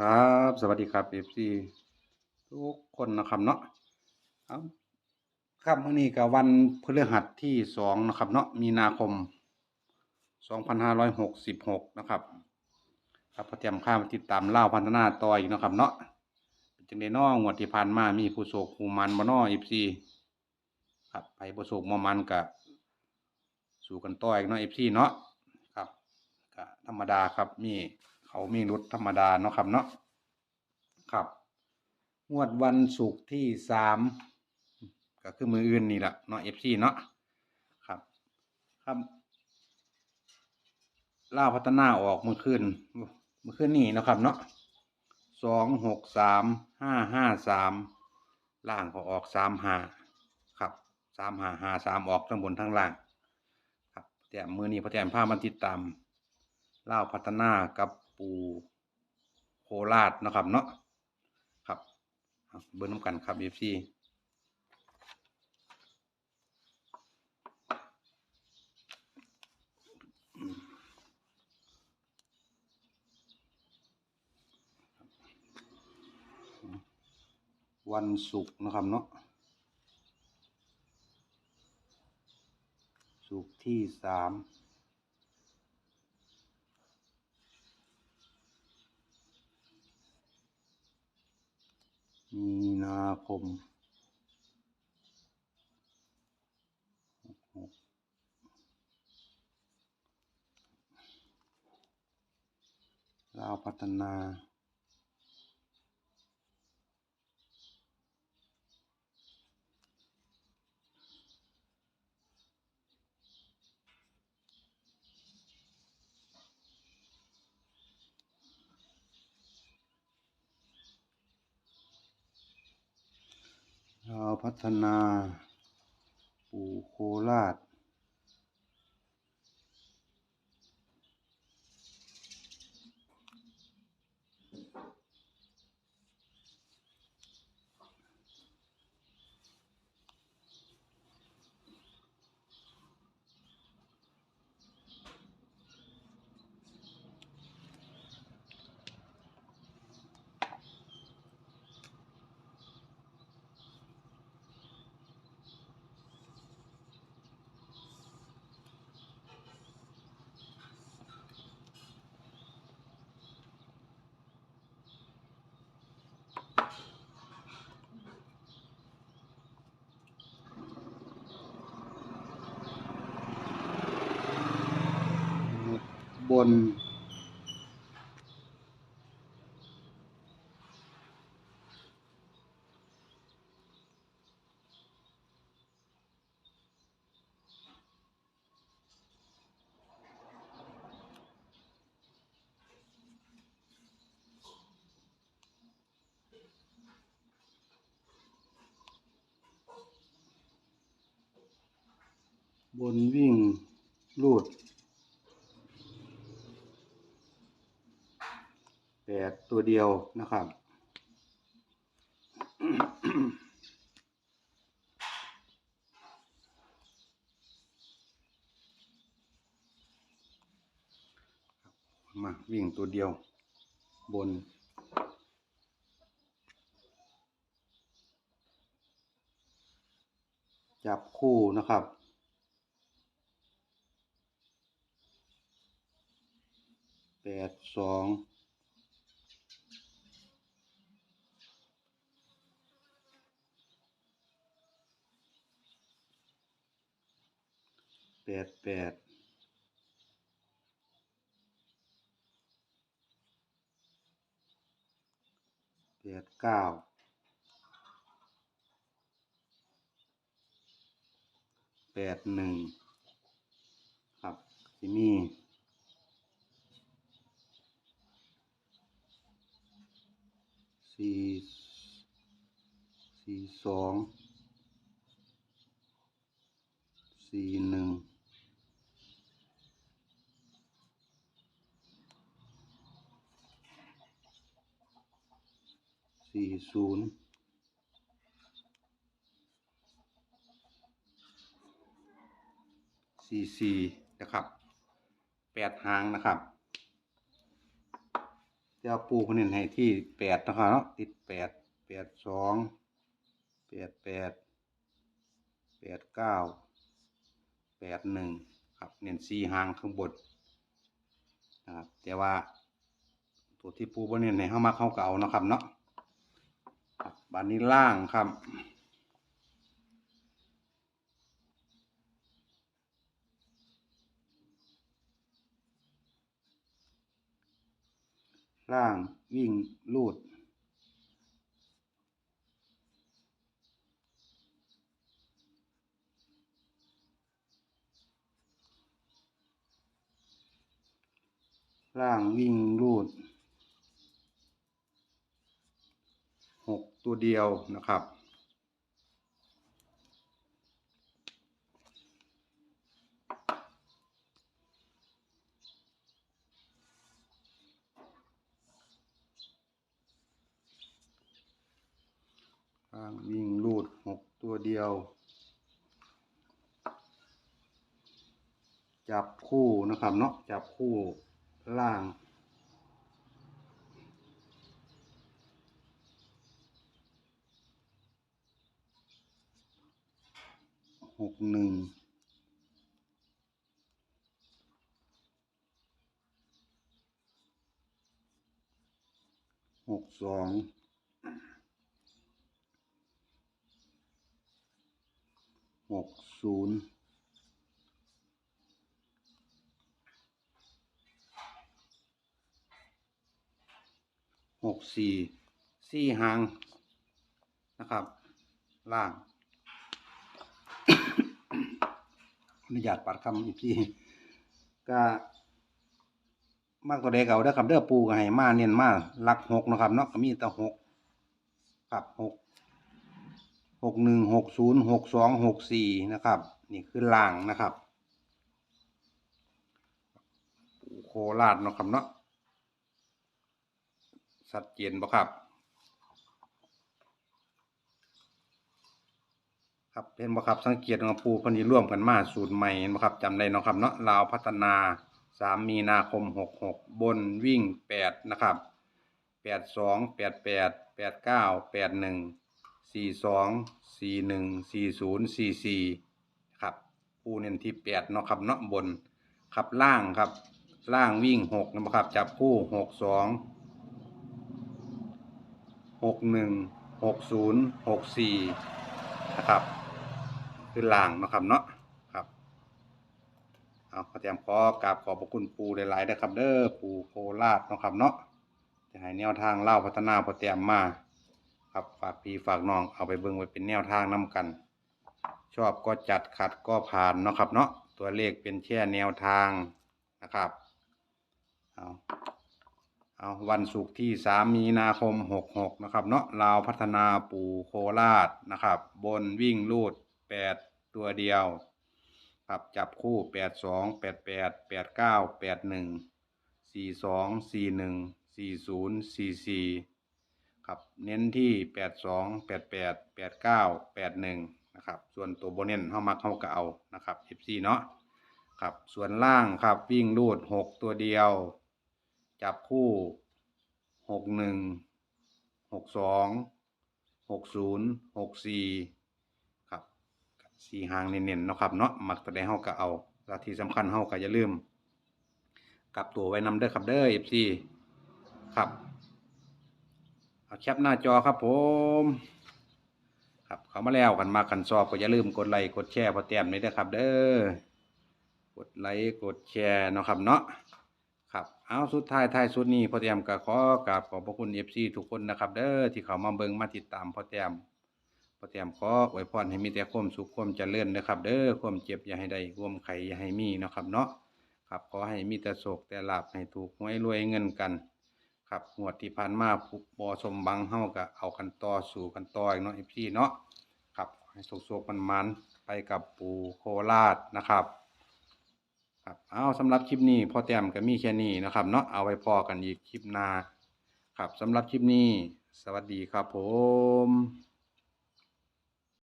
ครับ สวัสดีครับ FC ทุกคนนะครับเนาะเอาครับมื้อนี้ก็วันพฤหัสที่สองนะครับ เนาะมีนาคม2566นห้าร้อยหกสิบหกนะครับ ครับพอเตรียมข้ามติดตามเล่าพัฒนาต่ออีกนะครับ เนาะเป็นจังไดน้องวดที่ผ่านมามีผู้โศกผู้มันบ่น้อ FC ครับไปบ่โศกบ่มันก็สู้กันต่ออีกเนาะ FC เนาะครับก็ธรรมดาครับมี เขามีรุดธรรมดาเนาะครับเนาะครับงวดวันศุกร์ที่สามก็คือมืออื่นนี่แหละเนาะ FC เนาะครับ ครับล่าพัฒนาออกเมื่อคืนเมื่อคืนนี้เนาะครับเนาะสองหกสามห้าห้าสามล่างก็ออกสามห้าครับสามห้าห้าสามออกทั้งบนทั้งล่าง ครับแต่มือนี้พระแจมภามันติดตามล่าพัฒนากับ ปูโคราชนะครับเนาะครับเบิ้งน้ำกันครับเอฟซีวันศุกร์นะครับเนาะสุกร์ที่สาม มีนาคมลาวพัฒนาาวพัฒนา ปู่โคราช บนบนวิ่งลูด แป ดตัวเดียวนะครับ มาวิ่งตัวเดียวบนจับคู่นะครับ แปดสอง ดแปดแปดเก้าแปดหนึ่งครับที่มีสี่สี่สองสี่หนึ่ง สี่ศูนย์สี่สี่นะครับแปดหางนะครับจะเอาปูคนนี้ให้ที่แปดนะครับเนาะติดแปดแปดสองแปดแปดแปดเก้าแปดหนึ่งครับเน้นสี่หางข้างบนนะครับแต่ว่าตัวที่ปูบนเน้นให้เข้ามาเข้าเก่านะครับเนาะ บานนี้ล่างครับ ล่างวิ่งลูดล่างวิ่งลูดหก ตัวเดียวนะครับ วิ่งลูดหกตัวเดียว จับคู่นะครับเนาะจับคู่ล่าง หกหนึ่งหกสองหกศูนย์หกสี่สี่หางนะครับ ล่าง อนุญาตปัดคำอีกทีก็มากตัวใดเก่าเด้ครับเด้อปูก็ให้มาเน้นมาหลักหกนะครับเนาะก็มีแต่หกครับหกหกหนึ่งหกศูนย์หกสองหกสี่นะครับ นี่คือล่างนะครับโคราชเนาะครับเนาะชัดเจนบ่ครับ ครับเห็นบ่ครับสังเกตว่าปูเพันธุ์ร่วมกันมาสูตรใหม่เห็นบ่ครับจำได้เนาะครับเนาะลาวพัฒนาสามมีนาคมหกหกบนวิ่งแปดนะครับแปดสองแปดแปดแปดเก้าแปดหนึ่งสี่สองสี่หนึ่งสี่ศูนย์สี่สี่ครับปูเน้นที่แปดเนาะครับเนาะบนครับล่างครับ ล่างวิ่งหกนะครับจับคู่หกสองหกหนึ่งหกศูนย์หกสี่นะครับ คือล่างนะครับเนาะครับเอาขอแจมขอกราบขอบพระคุณปูหลายๆนะครับ เด้อปูโคราชนะครับเนาะจะให้แนวทางเล่าพัฒนาพอแต้มมาครับฝากพี่ฝากน้องเอาไปเบิ่งไว้เป็นแนวทางนํกัน ชอบก็จัดขัดก็ผ่านเนาะครับเนาะตัวเลขเป็นแค่แนวทางนะครับเอาเอาวันศุกร์ที่สามมีนาคมหกหกนะครับ เนาะลาวพัฒนาปูโคราชนะครับ บนวิ่งลูด ปดตัวเดียวครับจับคู่แปดสองแปดแปดแปดเก้าแปดหนึ่งสี่สองสี่หนึ่งสี่ศูนย์สี่สี่ครับเน้นที่แปดสองแปดแปดแปดเก้าแปดหนึ่งนะครับ ส่วนตัวโบเน้นเข้ามาเข้าก็เอานะครับสิบสี่เนาะครับส่วนล่างครับวิ่งลูดหกตัวเดียว จับคู่หกหนึ่งหกสองหกศูนย์หกสี่ สีหางเน้นๆเนาะครับเนาะมักตัวใดเฮาก็เอาแล้วที่สำคัญเฮาก็อย่าลืมกลับตัวไว้นำเด้อครับเด้อ FC ครับเอาแคปหน้าจอครับผมครับเข้ามาแล้วกันมากันสอบก็อย่าลืมกดไลค์กดแชร์พอแต้มนี่เด้อครับ เด้อกดไลค์กดแชร์เนาะครับเนาะครับเอาสุดท้ายท้ายสุดนี้พอแต้มก็ขอกราบขอบพระคุณ FC ทุกคนนะครับ เด้อที่เขามาเบิ่งมาติดตามพอแต้ม อแต้มขออวยพรให้มีแต่ความสุขความเจริญนะครับ เด้อความเจ็บอย่าให้ได้ความไข่อย่าให้มีนะครับเนาะครับขอให้มีแต่โศกแต่ลาบให้ถูกหวยรวยเงินกัน ครับงวดที่ผ่านมาผู้บ่สมบังเฮาก็เอากันต่อสู่กันต่ออีกเนาะ FC เนาะครับให้โศกๆมันๆไปกับปู่โคราชนะครับครับเอาสำหรับคลิปนี้พอแต้มก็มีแค่นี้นะครับเนาะเอาไว้พอกันอีกคลิปหน้าครับสำหรับคลิปนี้ สวัสดีครับผม